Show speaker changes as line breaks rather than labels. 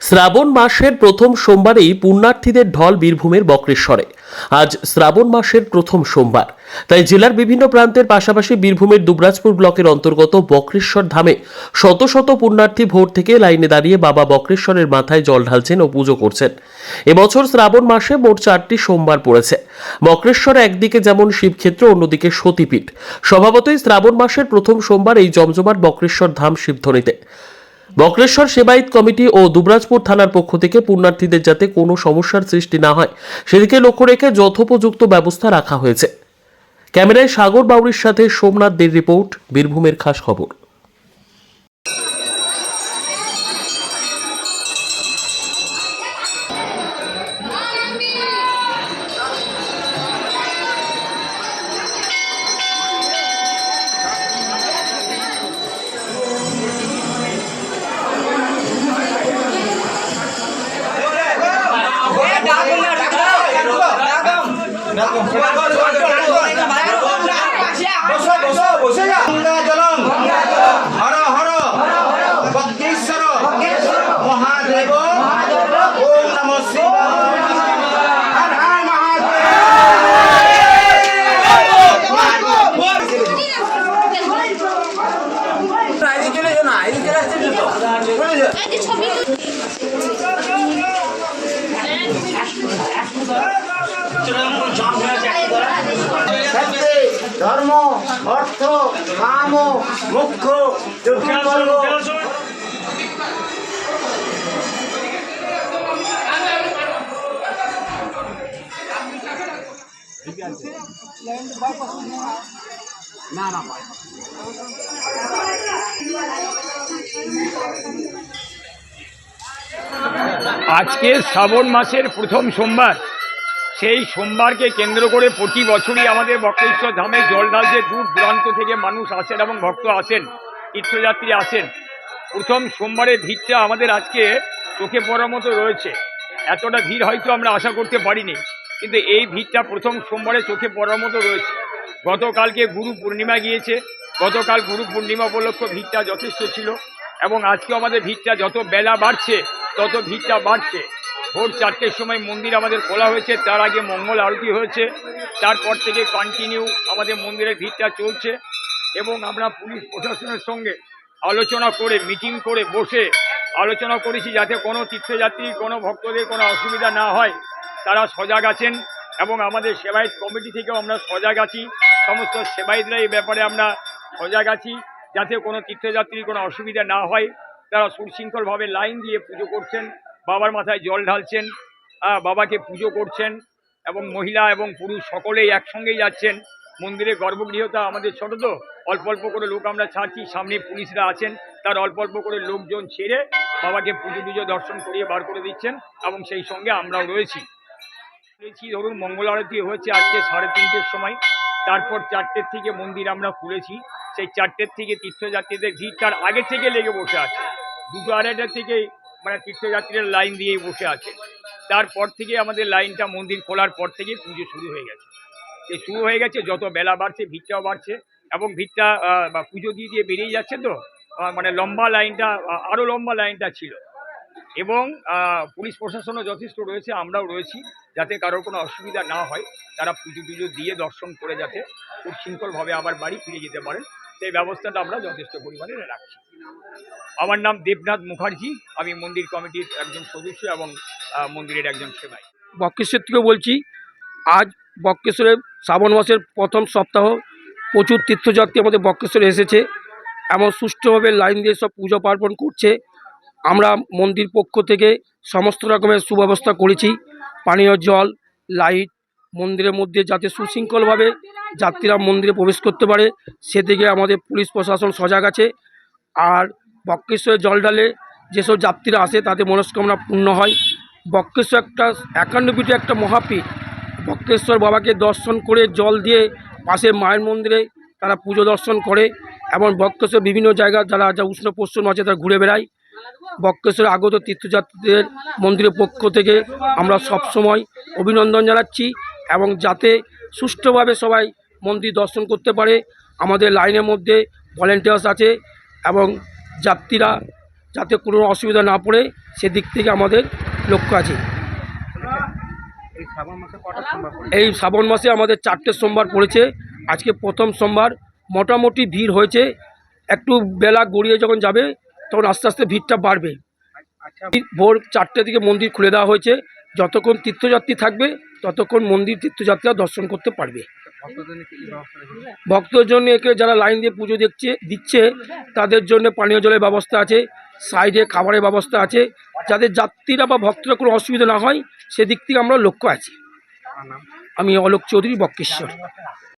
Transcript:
শ্রাবণ মাসের প্রথম সোমবারেই পুণ্যার্থীদের ঢল বীরভূমের বক্রেশ্বরে। আজ শ্রাবণ মাসের প্রথম সোমবার। তাই জেলার বিভিন্ন প্রান্তের পাশাপাশি বীরভূমের দুবরাজপুর ব্লকের অন্তর্গত বক্রেশ্বর ধামে শত শত পুণ্যার্থী ভোর থেকে লাইনে দাঁড়িয়ে বাবা বক্রেশ্বরের মাথায় জল ঢালছেন ও পুজো করছেন। এবছর শ্রাবণ মাসে মোট চারটি সোমবার পড়েছে। বক্রেশ্বর একদিকে যেমন শিবক্ষেত্র, অন্যদিকে সতীপীঠ। স্বভাবতই শ্রাবণ মাসের প্রথম সোমবার এই জমজমাট বক্রেশ্বর ধাম শিবধ্বনিতে বক্রেশ্বর সেবায়িত কমিটি ও দুবরাজপুর থানার পক্ষ থেকে পুণ্যার্থীদের যাতে কোনো সমস্যার সৃষ্টি না হয়, সেদিকে লক্ষ্য রেখে যথোপযুক্ত ব্যবস্থা রাখা হয়েছে। ক্যামেরায় সাগর বাউরির সাথে সোমনাথ দের রিপোর্ট, বীরভূমের খাস খবর।
બસો બસો બસો ধর্ম অর্থ কাম মুখ্য
আজকে শ্রাবণ মাসের প্রথম সোমবার। সেই সোমবারকে কেন্দ্র করে প্রতি বছরই আমাদের বক্রেশ্বর ধামে জল ঢালতে দূর দূরান্ত থেকে মানুষ আসেন এবং ভক্ত আসেন, তীর্থযাত্রী আসেন। প্রথম সোমবারের ভিড়টা আমাদের আজকে চোখে পড়ার মতো রয়েছে। এতটা ভিড় হয়তো আমরা আশা করতে পারিনি, কিন্তু এই ভিড়টা প্রথম সোমবারে চোখে পড়ার মতো রয়েছে। গতকালকে গুরু পূর্ণিমা গিয়েছে, গতকাল গুরু পূর্ণিমা উপলক্ষ ভিড়টা যথেষ্ট ছিল এবং আজকেও আমাদের ভিড়টা যত বেলা বাড়ছে, তত ভিড়টা বাড়ছে। ভোর চারটের সময় মন্দির আমাদের খোলা হয়েছে, তার আগে মঙ্গল আরতি হয়েছে, তারপর থেকে কন্টিনিউ আমাদের মন্দিরের ভিড়টা চলছে এবং আমরা পুলিশ প্রশাসনের সঙ্গে আলোচনা করে মিটিং করে বসে আলোচনা করেছি যাতে কোনো তীর্থযাত্রী, কোনো ভক্তদের কোনো অসুবিধা না হয়। তারা সজাগ আছেন এবং আমাদের সেবায়ত কমিটি থেকেও আমরা সজাগ আছি। সমস্ত সেবায়তরা এই ব্যাপারে আমরা সজাগ আছি যাতে কোনো তীর্থযাত্রীর কোনো অসুবিধা না হয়। তারা সুশৃঙ্খলভাবে লাইন দিয়ে পুজো করছেন। বাবার মাথায় জল ঢালছেন বাবাকে পুজো করছেন এবং মহিলা এবং পুরুষ সকলেই একসঙ্গেই যাচ্ছেন। মন্দিরে গর্ভগৃহতা আমাদের ছোট তো, অল্প অল্প করে লোক আমরা ছাড়ছি, সামনে পুলিশরা আছেন, তার অল্প অল্প করে লোকজন ছেড়ে বাবাকে পুজো টুজো দর্শন করিয়ে বার করে দিচ্ছেন এবং সেই সঙ্গে আমরাও রয়েছি। রয়েছি, ধরুন মঙ্গল আরতি হয়েছে আজকে সাড়ে তিনটের সময়, তারপর চারটের থেকে মন্দির আমরা খুলেছি। সেই চারটের থেকে তীর্থযাত্রীদের ভিড় তার আগে থেকে লেগে বসে আছে। দুটো আড়াইটার থেকে মানে তীর্থযাত্রীরা লাইন দিয়েই বসে আছে। তারপর থেকে আমাদের লাইনটা মন্দির খোলার পর থেকে পুজো শুরু হয়ে গেছে। এই শুরু হয়ে গেছে যত বেলা বাড়ছে ভিড়টাও বাড়ছে এবং ভিড়টা পুজো দিয়ে দিয়ে বেরিয়ে যাচ্ছে তো মানে লম্বা লাইনটা আহ, আরও লম্বা লাইনটা ছিল। এবং পুলিশ প্রশাসনও যথেষ্ট রয়েছে আমরাও রয়েছি যাতে কারোর কোনো অসুবিধা না হয়। তারা পুজো টুজো দিয়ে দর্শন করে যাতে খুব শৃঙ্খলভাবে আবার বাড়ি ফিরে যেতে পারেন। সেই ব্যবস্থাটা আমরা যথেষ্ট পরিমাণে রাখছি। আমার নাম দেবনাথ মুখার্জি, আমি মন্দির কমিটির একজন সদস্য এবং মন্দিরের একজন সেবাই।
বক্রেশ্বর থেকে বলছি, আজ বক্রেশ্বরে শ্রাবণ মাসের প্রথম সপ্তাহ প্রচুর তীর্থযাত্রী আমাদের বক্রেশ্বরে এসেছে। এমন সুষ্ঠুভাবে লাইন দিয়ে সব পুজো পার্বণ করছে। আমরা মন্দির পক্ষ থেকে সমস্ত রকমের সুব্যবস্থা করেছি। পানীয় জল, লাইট মন্দিরের মধ্যে যাতে সুশৃঙ্খলভাবে যাত্রীরা মন্দিরে প্রবেশ করতে পারে সেদিকে আমাদের পুলিশ প্রশাসন সজাগ আছে। আর বক্রেশ্বরে জল ডালে যেসব যাত্রীরা আসে, তাদের মনস্কামনা পূর্ণ হয়। বক্রেশ্বর একটা একান্ন পীঠে একটা মহাপীঠ। বক্রেশ্বর বাবাকে দর্শন করে জল দিয়ে পাশে মায়ের মন্দিরে তারা পুজো দর্শন করে এবং বক্রেশ্বর বিভিন্ন জায়গা, যারা যা উষ্ণ পশ্চিম আছে, তারা ঘুরে বেড়ায়। বক্রেশ্বরে আগত তীর্থযাত্রীদের মন্দিরের পক্ষ থেকে আমরা সবসময় অভিনন্দন জানাচ্ছি এবং যাতে সুষ্ঠুভাবে সবাই মন্দির দর্শন করতে পারে, আমাদের লাইনের মধ্যে ভলেন্টিয়ার্স আছে এবং যাত্রীরা যাতে কোনো অসুবিধা না পড়ে, সেদিক থেকে আমাদের লক্ষ্য আছে। এই শ্রাবণ মাসে আমাদের চারটে সোমবার পড়েছে। আজকে প্রথম সোমবার। মোটামুটি ভিড় হয়েছে। একটু বেলা গড়িয়ে যখন যাবে তখন আস্তে আস্তে ভিড়টা বাড়বে। ভোর চারটে দিকে মন্দির খুলে দেওয়া হয়েছে। যতক্ষণ তীর্থযাত্রী থাকবে, ততক্ষণ মন্দির তীর্থযাত্রীরা দর্শন করতে পারবে। একে যারা লাইন দিয়ে পুজো দেখছে দিচ্ছে, তাদের জন্য পানীয় জলের ব্যবস্থা আছে, সাইডে খাবারের ব্যবস্থা আছে। যাদের যাত্রীরা বা ভক্তরা কোনো অসুবিধা না হয়, সেদিক থেকে আমরা লক্ষ্য আছি। আমি অলোক চৌধুরী বক্রেশ্বর